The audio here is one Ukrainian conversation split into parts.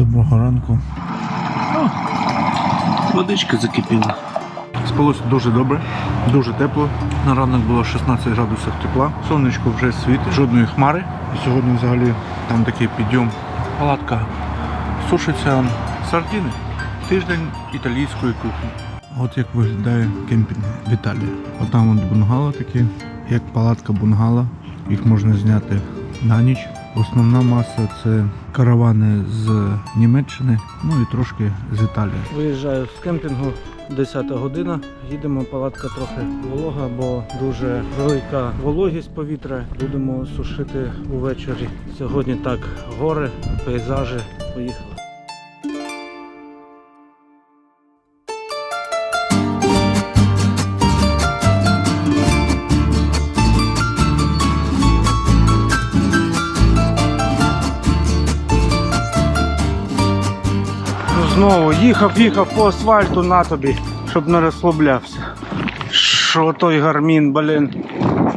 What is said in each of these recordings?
Доброго ранку. О, водичка закипіла. Спалося дуже добре, дуже тепло. На ранок було 16 градусів тепла. Сонечко вже світить, жодної хмари. І сьогодні взагалі там такий підйом. Палатка сушиться сардини. Тиждень італійської кухні. От як виглядає кемпінг в Італії. Отам от бунгало такі, як палатка бунгало. Їх можна зняти на ніч. Основна маса це каравани з Німеччини, ну і трошки з Італії. Виїжджаю з кемпінгу 10 година. Їдемо, палатка трохи волога, бо дуже велика вологість повітря. Будемо сушити увечері. Сьогодні так, гори, пейзажі. Поїхали. Знову їхав, їхав по асфальту на тобі, щоб не розслаблявся. Що той гармін, блін.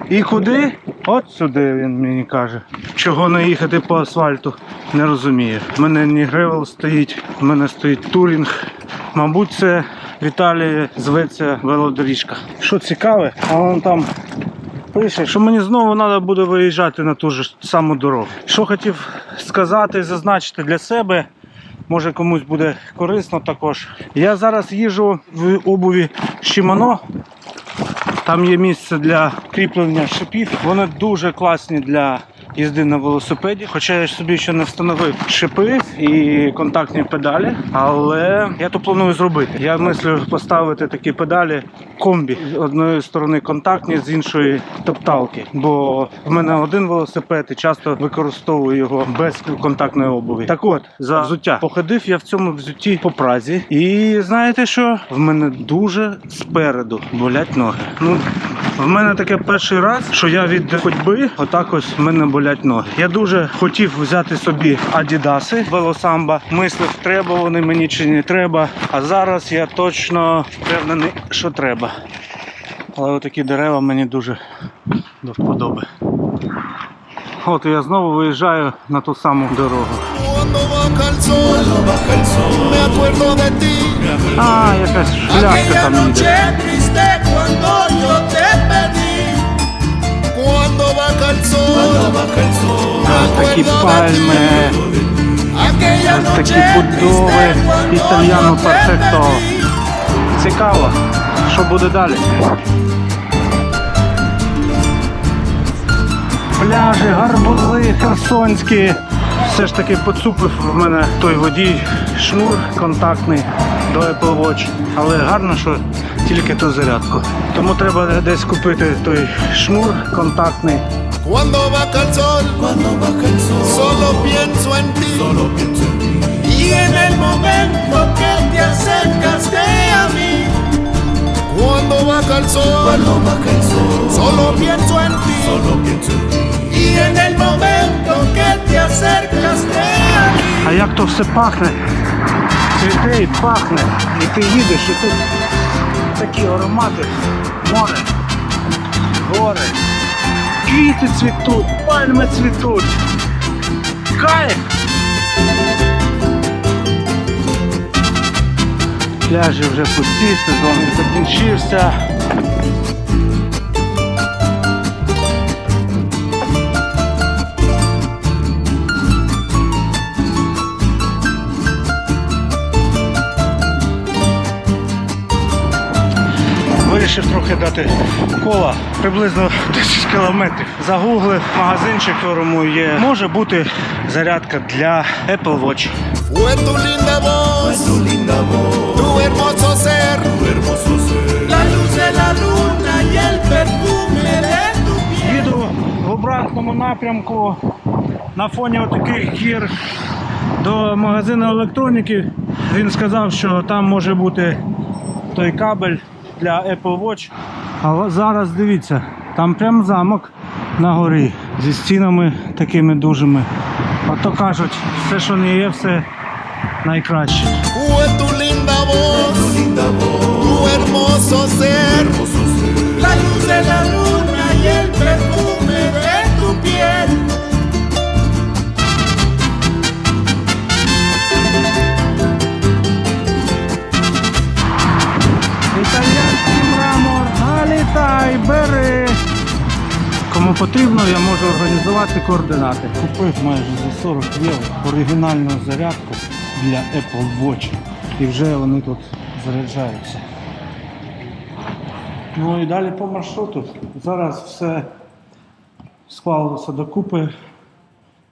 І куди? От сюди він мені каже. Чого не їхати по асфальту, не розуміє. У мене не гревел стоїть, в мене стоїть турінг. Мабуть, це в Італії зветься велодоріжка. Що цікаве, а вон там пише, що мені знову треба буде виїжджати на ту ж саму дорогу. Що хотів сказати, зазначити для себе. Може комусь буде корисно також. Я зараз їжу в обуві Shimano. Там є місце для кріплення шипів. Вони дуже класні для їзди на велосипеді. Хоча я собі ще не встановив шипи і контактні педалі, але я то планую зробити. Я мислю поставити такі педалі комбі. З одної сторони контактні, з іншої топталки. Бо в мене один велосипед і часто використовую його без контактної обуви. Так от, за взуття. Походив я в цьому взутті по празі. І знаєте що? В мене дуже спереду болять ноги. Ну, в мене таке перший раз, що я від ходьби, отак ось в мене болять ноги. Я дуже хотів взяти собі адідаси велосамба. Мислив, треба вони мені чи не треба. А зараз я точно впевнений, що треба. Але отакі дерева мені дуже до вподоби. От я знову виїжджаю на ту саму дорогу. А, якась шляхка там їде. Ось такі пальми, ось такі будови італьяно перфекто. Цікаво, що буде далі. Пляжі, гарбузи, херсонські. Все ж таки поцупив в мене той водій шнур контактний до Apple Watch. Але гарно, що тільки ту зарядку. Тому треба десь купити той шнур контактний. Cuando baja el sol, solo pienso en ti. solo pienso en ti. Y en el momento que te acercaste a mí. Cuando baja el sol, solo pienso en ti. solo pienso en ti. Y en el momento que te acercaste a mí. А як то все пахне? Цвіте і пахне. І ти їдеш, і тут такі аромати, море, гори, квіти цвітуть, пальми цвітуть. Кайф! Пляжі вже пусті, сезон закінчився. Вирішив трохи дати кола приблизно 10 кілометрів. Загуглив магазинчик, в якому є. Може бути зарядка для Apple Watch. Їду в обратному напрямку на фоні отаких гір до магазину електроніки. Він сказав, що там може бути той кабель для Apple Watch. А зараз дивіться, там прям замок на горі зі стінами такими дужими. А то кажуть, все, що не є, все найкраще. Voz, hermoso ser, можу координати. Купив майже за 40 євро оригінальну зарядку для Apple Watch. І вже вони тут заряджаються. Ну і далі по маршруту. Зараз все склалося докупи.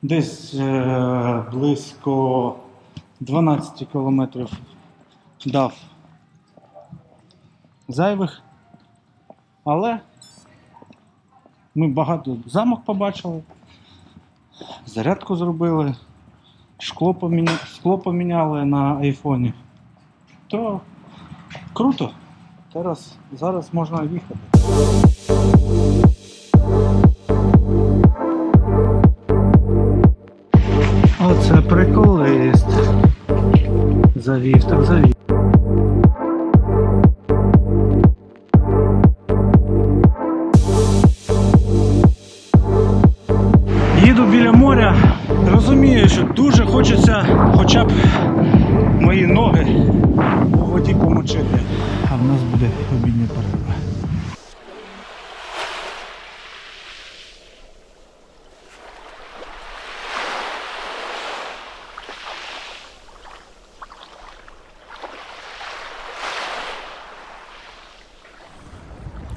Десь е, близько 12 кілометрів дав зайвих. Але ми багато замок побачили, зарядку зробили, шкло, поміня... скло поміняли на айфоні. То круто. Зараз, зараз можна їхати. Оце приколист. Завів, так завів. Розумію, що дуже хочеться хоча б мої ноги у воді помочити. А в нас буде обідня перерва.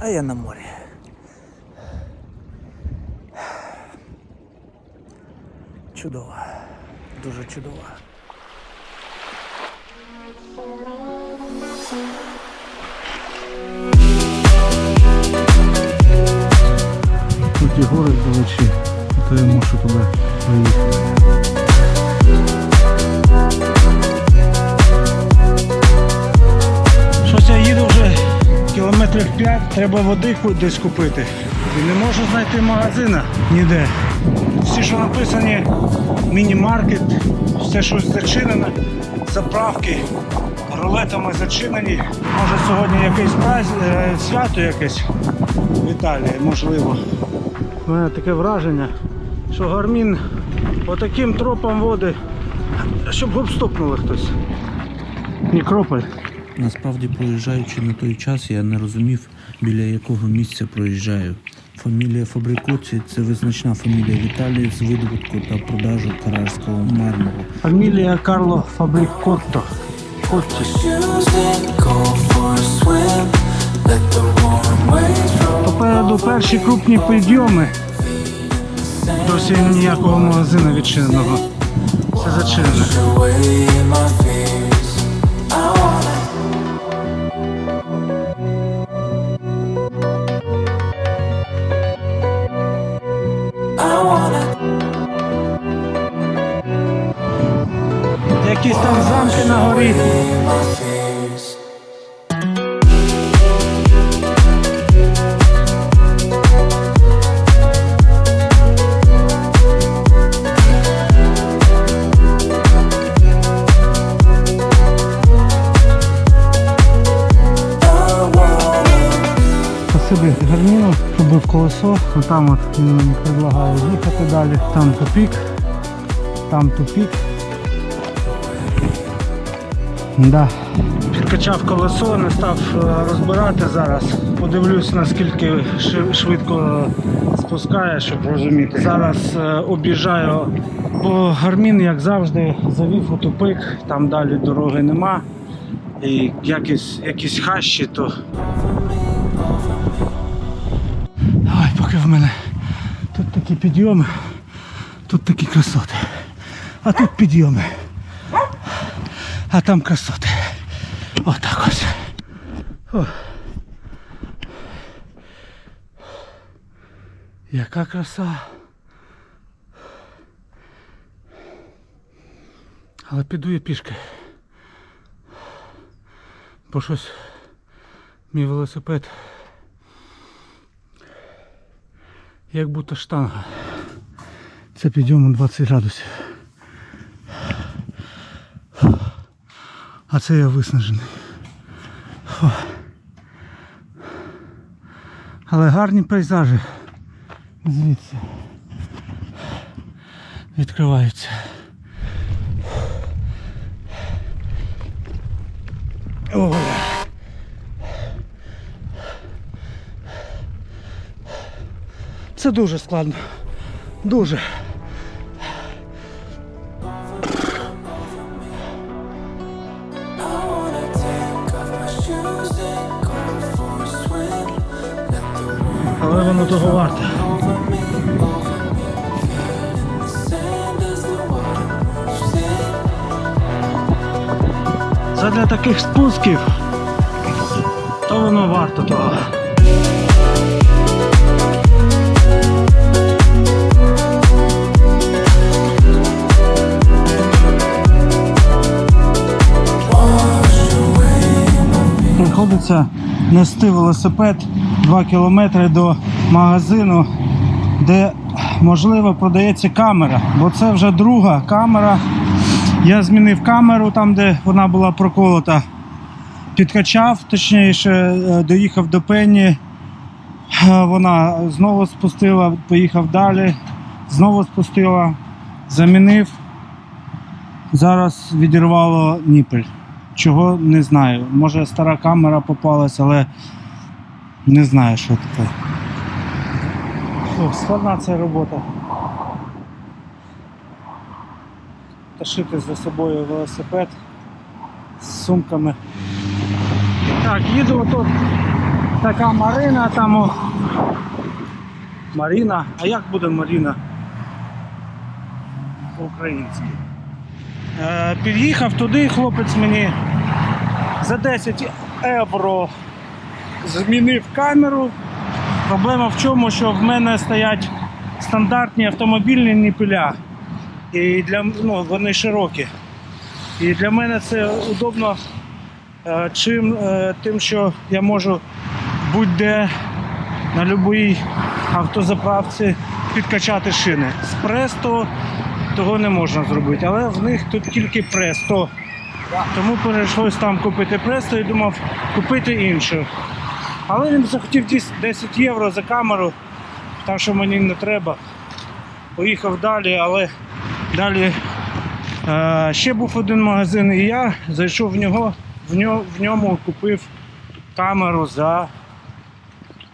А я на морі. Чудово. Дуже чудово. Тут і гори далечі, то я мушу туди поїхати. Щось я їду вже кілометрів 5, треба води десь купити. І не можу знайти магазина ніде. Всі, що написані, міні-маркет, все щось зачинено, заправки рулетами зачинені. Може сьогодні якесь праз... е, свято якесь в Італії, можливо. У мене таке враження, що гармін по таким тропам води, щоб гоп-стопнули хтось. Нікрополь. Насправді, проїжджаючи на той час, я не розумів, біля якого місця проїжджаю. Фамілія Фабрикоці це визначна фамілія в Італії з видобутку та продажу карарського мармуру. Фамілія Карло Фабрикотто. Попереду перші крупні підйоми. Досі ніякого магазину відчиненого. Все зачинено. Якісь там замки на горі. гарміну, що був колесо. Отам от він мені предлагає їхати далі. Там тупік, там тупік. Да. Підкачав колесо, не став е, розбирати зараз. Подивлюсь, наскільки швидко спускає, щоб розуміти. Зараз е, об'їжджаю по гармін, як завжди, завів у тупик, там далі дороги нема. І якісь, якісь хащі, то Давай, поки в мене тут такі підйоми, тут такі красоти. А тут підйоми. А там красоти. Отак ось. О. Яка краса. Але піду я пішки. Бо щось мій велосипед як будто штанга. Це підйому 20 градусів. А це я виснажений. Фу. Але гарні пейзажі звідси відкриваються. Ой. Це дуже складно. Дуже. Але воно того варте. Це для таких спусків. То воно варто того. Приходиться нести велосипед 2 кілометри до магазину, де можливо продається камера, бо це вже друга камера. Я змінив камеру там, де вона була проколота. Підкачав, точніше, е, доїхав до Пенні. Е, Вона знову спустила, поїхав далі, знову спустила, замінив. Зараз відірвало ніпель. Чого не знаю. Може стара камера попалась, але не знаю, що таке. Фу, складна ця робота. Ташити за собою велосипед з сумками. Так, їду тут така Марина там. О. Маріна. А як буде Маріна? По-українськи. Е, під'їхав туди, хлопець мені за 10 євро змінив камеру. Проблема в чому, що в мене стоять стандартні автомобільні ніпіля. І для ну, вони широкі. І для мене це удобно е, чим, е, тим, що я можу будь-де на будь-якій автозаправці підкачати шини. З Престо того не можна зробити, але в них тут тільки Престо. Тому прийшлось там купити Престо і думав купити іншу. Але він захотів 10 євро за камеру, так що мені не треба. Поїхав далі, але далі е, ще був один магазин, і я зайшов в нього, в нього, в ньому купив камеру за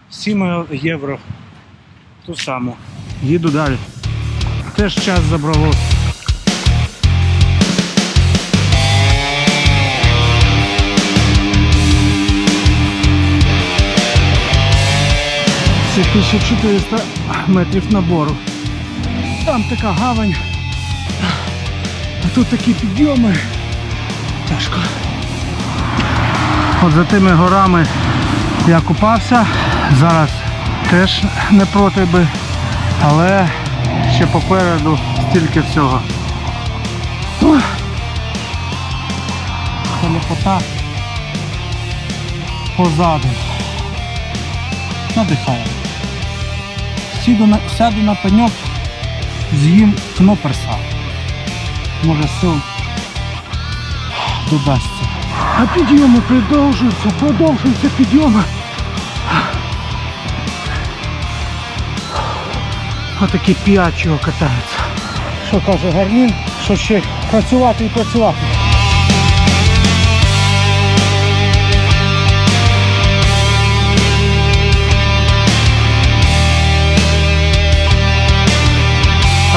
7 євро. Ту саму. Їду далі. Теж час забрало. Це 1400 метрів набору. Там така гавань. А тут такі підйоми. Тяжко. От за тими горами я купався. Зараз теж не проти би, але ще попереду стільки всього. Ух. Позаду. Надихає. Сіду на, сяду на пеньок, з'їм кноперса. Може сил додасться. А підйоми продовжуються, продовжуються підйоми. Отакі п'ячого катаються. Що каже Гармін, що ще працювати і працювати.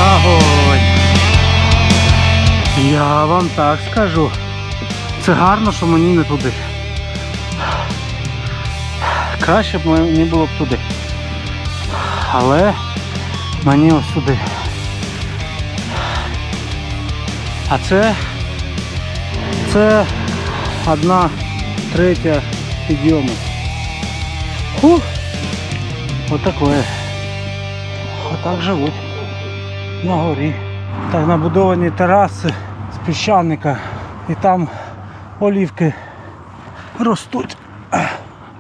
Огонь. Я вам так скажу. Це гарно, що мені не туди. Краще б мені було б туди. Але мені ось сюди. А це це одна третя підйому. Фух. Отаке. Отак живуть на горі. Так набудовані тераси з піщаника. І там олівки ростуть.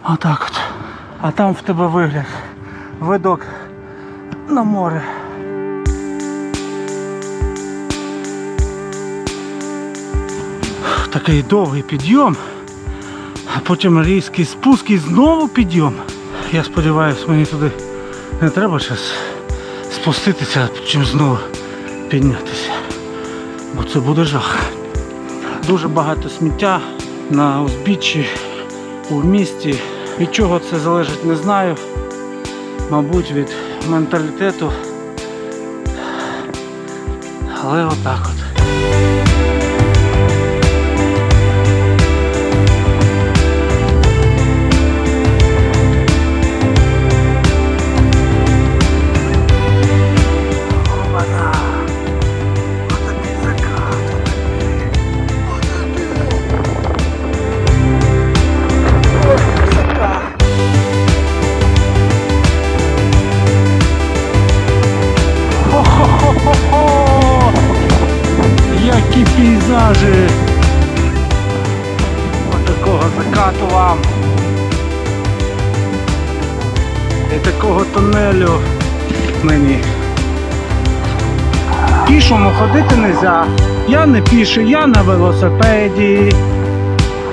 Отак от. А там в тебе вигляд. Видок на море. Такий довгий підйом, а потім різкий спуск і знову підйом. Я сподіваюся, мені туди не треба зараз спуститися, чим знову піднятися. Бо це буде жах. Дуже багато сміття на узбіччі у місті. Від чого це залежить, не знаю. Мабуть, від менталітету. Але отак от. І такого тунелю мені. Пішому ходити не можна. Я не пішу, я на велосипеді.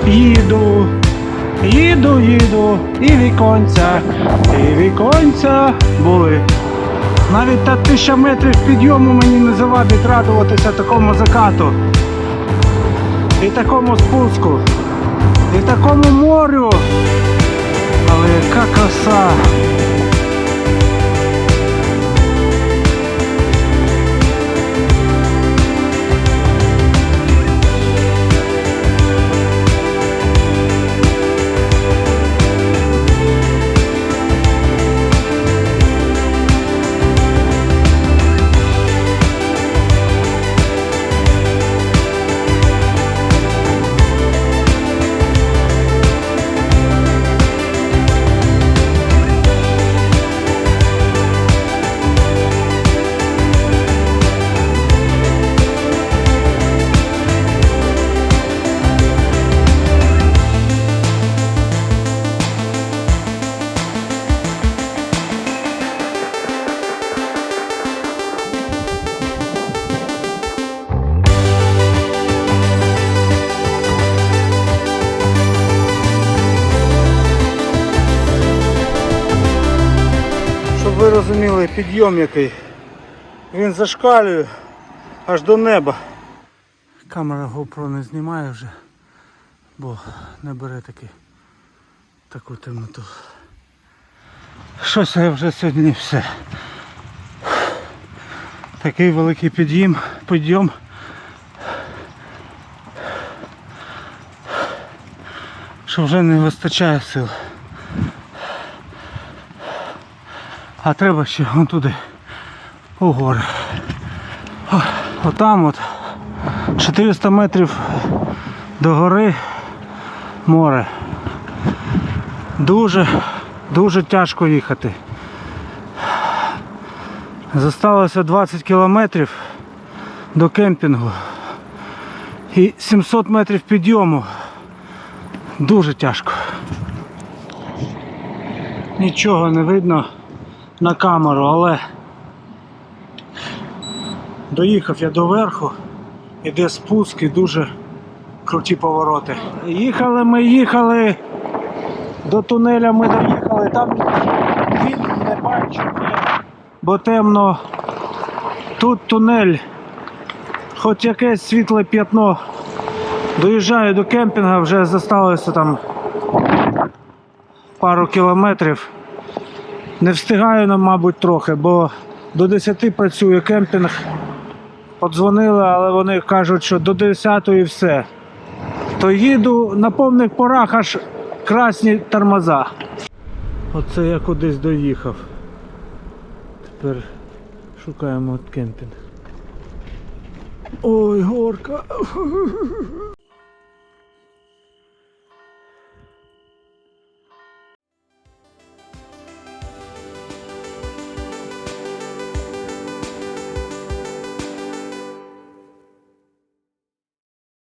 Їду, їду, їду, і віконця, і віконця були. Навіть та тисяча метрів підйому мені не завадить радуватися такому закату. І такому спуску. І такому морю. Але яка краса. Підйом який. Він зашкалює аж до неба. Камера GoPro не знімає вже, бо не бере таки, таку темноту. Щось я вже сьогодні все. Такий великий підйом, підйом. Що вже не вистачає сил. А треба ще вон туди у гори. Отам от 400 метрів до гори море. Дуже, дуже тяжко їхати. Зосталося 20 кілометрів до кемпінгу і 700 метрів підйому. Дуже тяжко. Нічого не видно на камеру, але доїхав я до верху, іде спуск і дуже круті повороти. Їхали ми, їхали, до тунеля ми доїхали, там він не бачу, бо темно. Тут тунель, хоч якесь світле п'ятно. Доїжджаю до кемпінга, вже залишилося там пару кілометрів. Не встигаю, ну, мабуть, трохи, бо до 10 працює кемпінг. Подзвонили, але вони кажуть, що до 10 і все. То їду на повних порах аж красні тормоза. Оце я кудись доїхав. Тепер шукаємо кемпінг. Ой, горка.